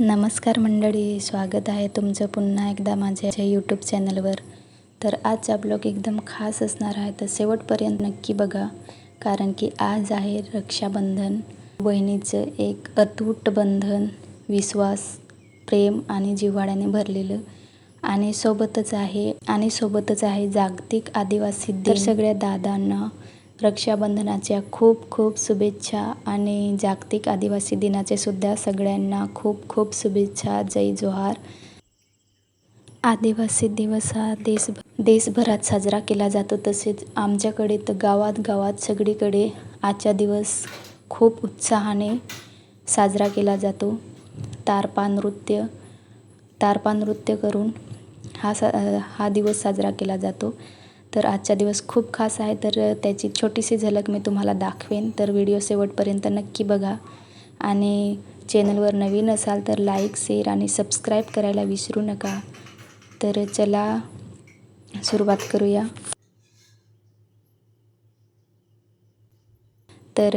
नमस्कार मंडळी स्वागत आहे तुमचं पुन्हा एकदा माझ्या यूट्यूब चॅनलवर तर आजचा ब्लॉग एकदम खास असणार आहे तर शेवटपर्यंत नक्की बघा. कारण की आज आहे रक्षाबंधन. बहिणीचं एक अतूट बंधन विश्वास प्रेम आणि जिव्हाळ्याने भरलेलं. आणि सोबतच आहे आणि सोबतच आहे जागतिक आदिवासी दर सगळ्या दादांना रक्षाबंधनाच्या खूप खूप शुभेच्छा आणि जागतिक आदिवासी दिनाचे सुद्धा सगळ्यांना खूप खूप शुभेच्छा. जय जोहार. आदिवासी दिवस हा देश देशभरात साजरा केला जातो. तसेच आमच्याकडे तर गावात गावात सगळीकडे आजचा दिवस खूप उत्साहाने साजरा केला जातो. तारपा नृत्य तारपा नृत्य करून हा सा हा दिवस साजरा केला जातो. तर आजचा दिवस खूप खास आहे तर त्याची छोटीशी झलक मी तुम्हाला दाखवेन. तर व्हिडिओ शेवटपर्यंत नक्की बघा. आणि चॅनलवर नवीन असाल तर लाईक शेअर आणि सबस्क्राईब करायला विसरू नका. तर चला सुरुवात करूया. तर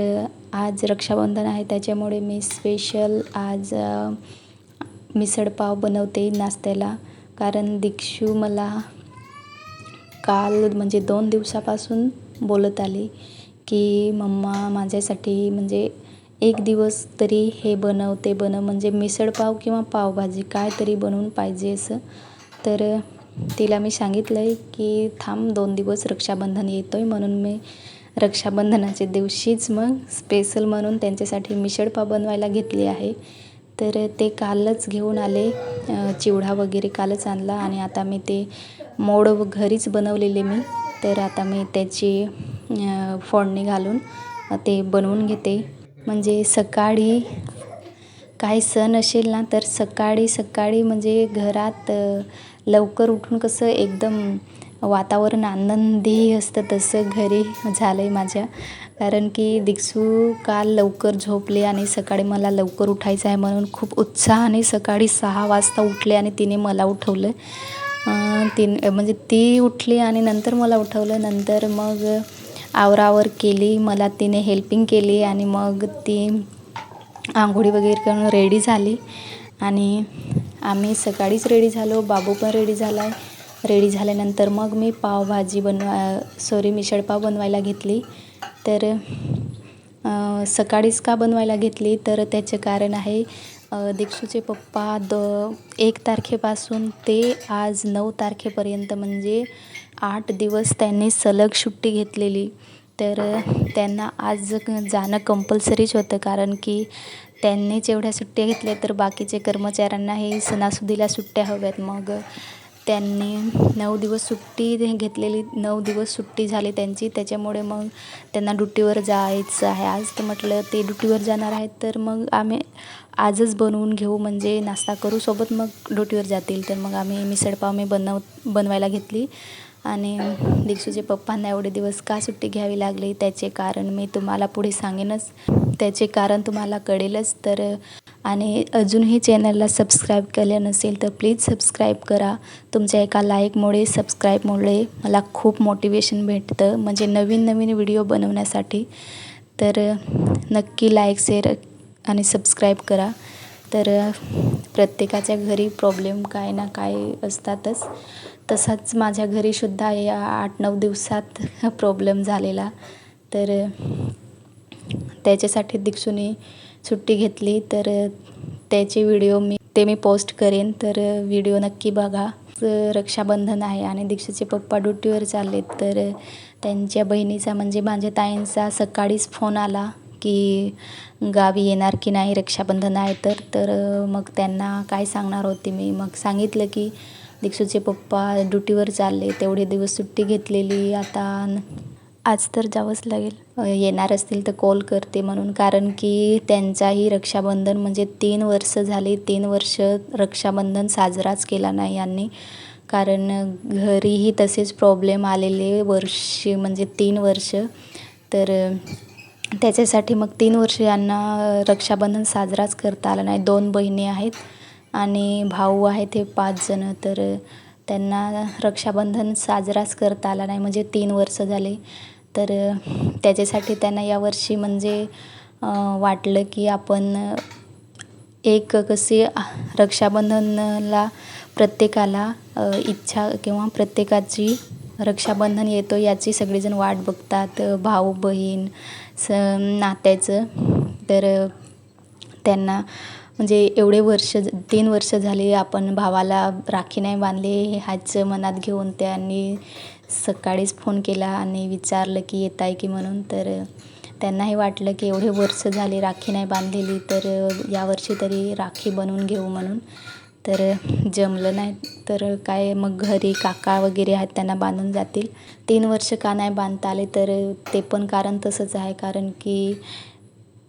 आज रक्षाबंधन आहे त्याच्यामुळे मी स्पेशल आज मिसळपाव बनवते नाश्त्याला. कारण दीक्षू मला काल म्हणजे दोन दिवसापासून बोलत आली की मम्मा माझ्यासाठी म्हणजे एक दिवस तरी हे बनव ते बनव. म्हणजे मिसळपाव किंवा पावभाजी काय तरी बनवून पाहिजे असं. तर तिला मी सांगितलं आहे की थांब दोन दिवस रक्षाबंधन येतो आहे म्हणून मी रक्षाबंधनाच्या दिवशीच मग स्पेशल म्हणून त्यांच्यासाठी मिसळपाव बनवायला घेतली आहे. तर ते कालच घेऊन आले चिवडा वगैरे कालच आणला आणि आता मी ते मोड घरीच बनवलेले मी. तर आता मी त्याची फोडणी घालून ते बनवून घेते. म्हणजे सकाळी काही सण असेल ना तर सकाळी सकाळी म्हणजे घरात लवकर उठून कसं एकदम वातावरण आनंदी असतं तसं घरी झालं आहे माझ्या. कारण की दिक्षू काल लवकर झोपले आणि सकाळी मला लवकर उठायचं आहे म्हणून खूप उत्साहाने सकाळी सहा वाजता उठले आणि तिने मला उठवलं. तिन म्हणजे ती उठली आणि नंतर मला उठवलं. नंतर मग आवरावर केली मला तिने हेल्पिंग केली आणि मग ती आंघोळी वगैरे करून रेडी झाली. आणि आम्ही सकाळीच रेडी झालो बाबू पण रेडी झाला आहे रेडी झाल्यानंतर मग मी पावभाजी बनवा सॉरी मिसळपाव बनवायला घेतली. तर सकाळीच का बनवायला घेतली? तर त्याचं कारण आहे दीक्षूचे पप्पा द एक तारखेपासून ते आज नऊ तारखेपर्यंत म्हणजे आठ दिवस त्यांनी सलग सुट्टी घेतलेली. तर त्यांना आज जाणं कंपल्सरीच होतं कारण की त्यांनीच एवढ्या सुट्ट्या घेतल्या तर बाकीचे कर्मचाऱ्यांनाही सणासुदीला सुट्ट्या हव्यात. मग त्यांनी नऊ दिवस सुट्टी घेतलेली नऊ दिवस सुट्टी झाली त्यांची. त्याच्यामुळे मग त्यांना ड्युटीवर जायचं आहे. आज तर म्हटलं ते ड्युटीवर जाणार आहेत तर मग आम्ही आजच बनवून घेऊ म्हणजे नाश्ता करू. सोबत मग ड्युटीवर जातील. तर मग आम्ही मिसळपाव मी बनव बनवायला घेतली. आणि दीक्षूचे पप्पांना एवढे दिवस का सुट्टी घ्यावी लागली? त्याचे कारण मी तुम्हाला पुढे सांगेनच. त्याचे कारण तुम्हाला कळेलच. तर आणि अजूनही चॅनलला सबस्क्राईब केले नसेल तर प्लीज सबस्क्राईब करा. तुमच्या एका लाईकमुळे सबस्क्राईबमुळे मला खूप मोटिवेशन भेटतं. म्हणजे नवीन नवीन व्हिडिओ बनवण्यासाठी. तर नक्की लाईक शेअर आणि सबस्क्राईब करा. तर प्रत्येकाच्या घरी प्रॉब्लेम काय ना काय असतातच. तसाच माझ्या घरीसुद्धा या आठ नऊ दिवसात प्रॉब्लेम झालेला. तर त्याच्यासाठी दीक्षूने सुट्टी घेतली तर त्याचे व्हिडिओ मी ते मी पोस्ट करेन. तर व्हिडिओ नक्की बघा. रक्षाबंधन आहे आणि दीक्षूचे पप्पा ड्युटीवर चाललेत. तर त्यांच्या बहिणीचा म्हणजे माझ्या ताईंचा सकाळीच फोन आला की गावी येणार की नाही रक्षाबंधन आहे तर. तर मग त्यांना काय सांगणार होते मी? मग सांगितलं की दीक्षूचे पप्पा ड्युटीवर चालले तेवढे दिवस सुट्टी घेतलेली. आता आज तर जावंच लागेल. येणार असतील तर कॉल करते म्हणून. कारण की त्यांचाही रक्षाबंधन म्हणजे तीन वर्ष झाली. तीन वर्ष रक्षाबंधन साजराच केला नाही यांनी. कारण घरीही तसेच प्रॉब्लेम आलेले वर्षी म्हणजे तीन वर्ष. तर त्याच्यासाठी मग तीन वर्ष यांना रक्षाबंधन साजराच करता आला नाही. दोन बहिणी आहेत आणि भाऊ आहेत हे पाच जणं. तर त्यांना रक्षाबंधन साजराच करता आला नाही म्हणजे तीन वर्ष झाले. तर त्याच्यासाठी त्यांना यावर्षी म्हणजे वाटलं की आपण एक कसे रक्षाबंधनला प्रत्येकाला इच्छा किंवा प्रत्येकाची रक्षाबंधन येतो याची सगळेजण वाट बघतात. भाऊ बहीण स नात्याचं. तर त्यांना म्हणजे एवढे वर्ष तीन वर्ष झाले आपण भावाला राखी नाही बांधली ह्याचं मनात घेऊन त्यांनी सकाळीच फोन केला आणि विचारलं की येत आहे की म्हणून. तर त्यांनाही वाटलं की एवढे वर्ष झाले राखी नाही बांधलेली तर यावर्षी तरी राखी बनवून घेऊ म्हणून. तर जमलं नाही. तर काय मग घरी काका वगैरे आहेत त्यांना बांधून जातील. तीन वर्ष का नाही बांधता आले तर ते पण कारण तसंच आहे. कारण की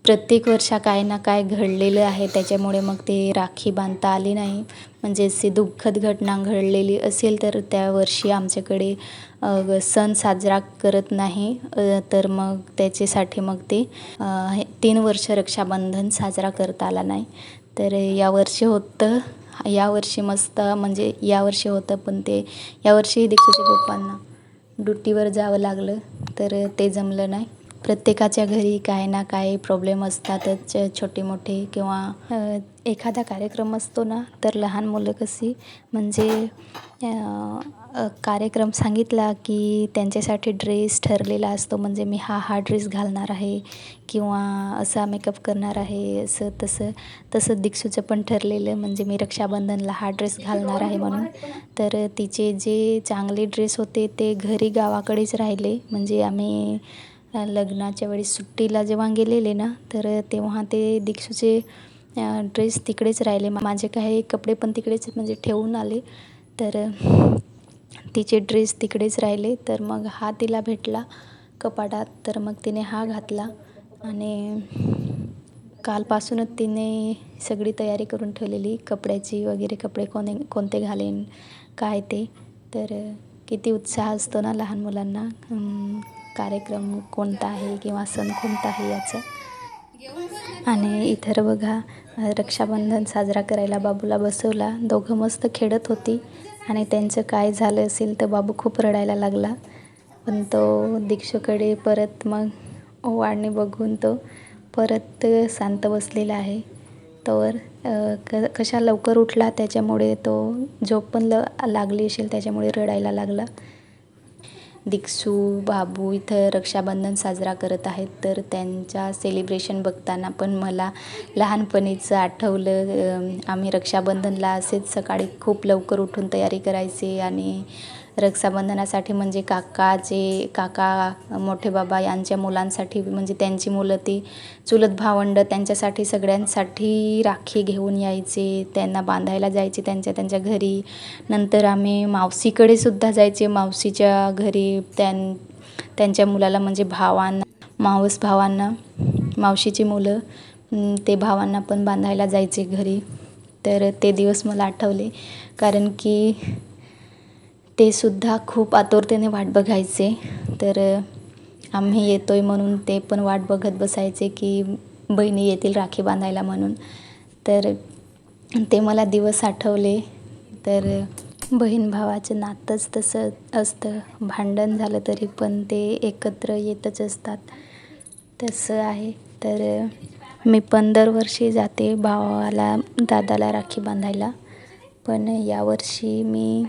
प्रत्येक वर्षा काय ना काय घडलेलं आहे. त्याच्यामुळे मग ते राखी बांधता आली नाही. म्हणजे अशी दुःखद घटना घडलेली असेल तर त्या वर्षी आमच्याकडे सण साजरा करत नाही. तर मग त्याच्यासाठी मग ते तीन वर्ष रक्षाबंधन साजरा करता आला नाही. तर यावर्षी होतं यावर्षी मस्त म्हणजे यावर्षी होतं पण ते यावर्षी दीक्षाच्या पप्पांना ड्युटीवर जावं लागलं. तर ते जमलं नाही. प्रत्येकाच्या घरी काही ना काही प्रॉब्लेम असतातच छोटे मोठे किंवा एखादा कार्यक्रम असतो ना तर लहान मुलं कशी म्हणजे कार्यक्रम सांगितला की त्यांच्यासाठी ड्रेस ठरलेला असतो म्हणजे मी हा हा ड्रेस घालणार आहे किंवा असा मेकअप करणार आहे असं तसं तसं दीक्षूचं पण ठरलेलं म्हणजे मी रक्षाबंधनला हा ड्रेस घालणार आहे म्हणून. तर तिचे जे चांगले ड्रेस होते ते घरी गावाकडेच राहिले म्हणजे आम्ही लग्नाच्या वेळी सुट्टीला जेव्हा गेलेले ना तर तेव्हा ते दीक्षूचे ड्रेस तिकडेच राहिले. माझे काही कपडे पण तिकडेच म्हणजे ठेवून आले. तर तिचे ड्रेस तिकडेच राहिले. तर मग हा तिला भेटला कपाटात. तर मग तिने हा घातला आणि कालपासूनच तिने सगळी तयारी करून ठेवलेली. कपड्याची वगैरे कपडे कोणे कोणते घालेन काय ते. तर किती उत्साह असतो ना लहान मुलांना. कार्यक्रम कोणता आहे किंवा सण कोणता आहे याचं? आणि इतर बघा रक्षाबंधन साजरा करायला बाबूला बसवला. दोघं मस्त खेळत होती. आणि त्यांचं काय झालं असेल तर बाबू खूप रडायला लागला. पण तो दीक्षेकडे परत मग वाढणे बघून तो परत शांत बसलेला आहे. तर क कशा लवकर उठला त्याच्यामुळे तो झोप पण ल लागली असेल त्याच्यामुळे रडायला लागला. दिक्षू बाबू इथं रक्षाबंधन साजरा करत आहेत. तर त्यांच्या सेलिब्रेशन बघताना पण मला लहानपणीचं आठवलं आम्ही रक्षाबंधनला असेच सकाळी खूप लवकर उठून तयारी करायचे आणि रक्षाबंधनासाठी म्हणजे काकाचे काका मोठे बाबा यांच्या मुलांसाठी म्हणजे त्यांची मुलं ती चुलत भावंड त्यांच्यासाठी सगळ्यांसाठी राखी घेऊन यायचे त्यांना बांधायला जायचे त्यांच्या त्यांच्या घरी. नंतर आम्ही मावशीकडे सुद्धा जायचे मावशीच्या घरी त्यां त्यांच्या मुलाला म्हणजे भावांना मावस भावांना मावशीची मुलं ते भावांना पण बांधायला जायचे घरी. तर ते दिवस मला आठवले. कारण की ते सुद्धा खूप आतुरतेने वाट बघायचे. तर आम्ही येतो आहे म्हणून ते पण वाट बघत बसायचे की बहिणी येतील राखी बांधायला म्हणून. तर ते मला दिवस आठवले. तर बहीण भावाचं नातंच तसं असतं. भांडण झालं तरी पण ते एकत्र येतच असतात. तसं आहे. तर मी पण दरवर्षी जाते भावाला दादाला राखी बांधायला. पण यावर्षी मी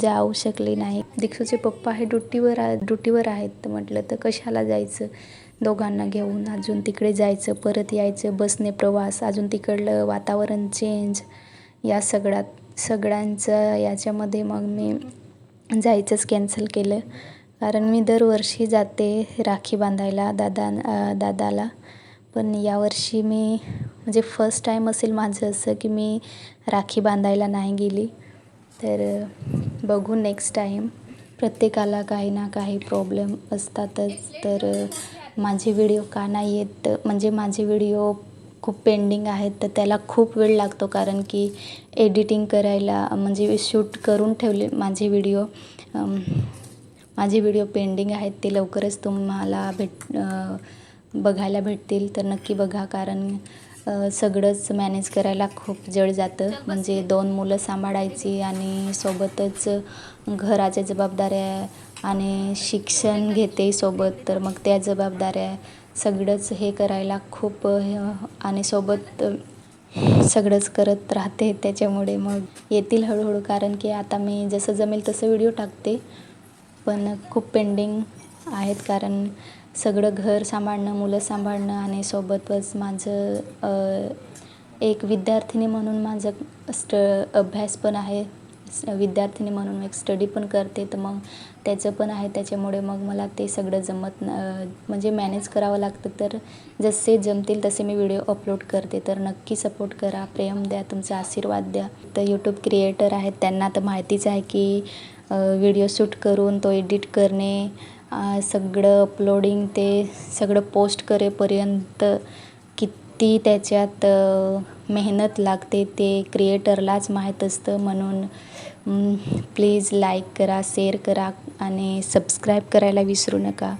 जाऊ शकले नाही. दीक्षूचे पप्पा हे ड्युटीवर ड्युटीवर आहेत. म्हटलं तर कशाला जायचं? दोघांना घेऊन अजून तिकडे जायचं परत यायचं बसने प्रवास अजून तिकडलं वातावरण चेंज या सगळ्यात सगळ्यांचं याच्यामध्ये मग मी जायचंच कॅन्सल केलं. कारण मी दरवर्षी जाते राखी बांधायला दादा दादाला. पण यावर्षी मी म्हणजे फर्स्ट टाईम असेल माझं असं की मी राखी बांधायला नाही गेली. तर बघू नेक्स्ट टाईम प्रत्येकाला काही ना काही प्रॉब्लेम असतातच. तर माझे व्हिडिओ का नाही येत? म्हणजे माझे व्हिडिओ खूप पेंडिंग आहेत तर त्याला खूप वेळ लागतो कारण की एडिटिंग करायला म्हणजे शूट करून ठेवले माझे व्हिडिओ माझे व्हिडिओ पेंडिंग आहेत ते लवकरच तुम्हाला भेट बघायला भेटतील तर नक्की बघा कारण सगळंच मॅनेज करायला खूप जड जातं. म्हणजे दोन मुलं सांभाळायची आणि सोबतच घराच्या जबाबदाऱ्या आणि शिक्षण घेते सोबत तर मग त्या जबाबदाऱ्या सगळंच हे करायला खूप आणि सोबत सगळंच करत राहते. त्याच्यामुळे मग येतील हळूहळू कारण की आता मी जसं जमेल तसं व्हिडिओ टाकते. पण खूप पेंडिंग आहेत कारण सगळं घर सांभाळणं मुलं सांभाळणं आणि सोबतच माझं एक विद्यार्थिनी म्हणून माझं स्ट अभ्यास पण आहे. विद्यार्थिनी म्हणून एक स्टडी पण करते तर मग त्याचं पण आहे. त्याच्यामुळे मग मला ते सगळं जमत म्हणजे मॅनेज करावं लागतं. तर जसे जमतील तसे मी व्हिडिओ अपलोड करते. तर नक्की सपोर्ट करा. प्रेम द्या तुमचा आशीर्वाद द्या. तर यूट्यूब क्रिएटर आहेत. त्यांना तर माहितीच आहे की व्हिडिओ शूट करून तो एडिट करणे सगळं अपलोडिंग ते सगळं पोस्ट करेपर्यंत किती त्याच्यात मेहनत लागते ते क्रिएटरलाच माहीत असतं म्हणून प्लीज लाईक करा शेअर करा आणि सबस्क्राईब करायला विसरू नका.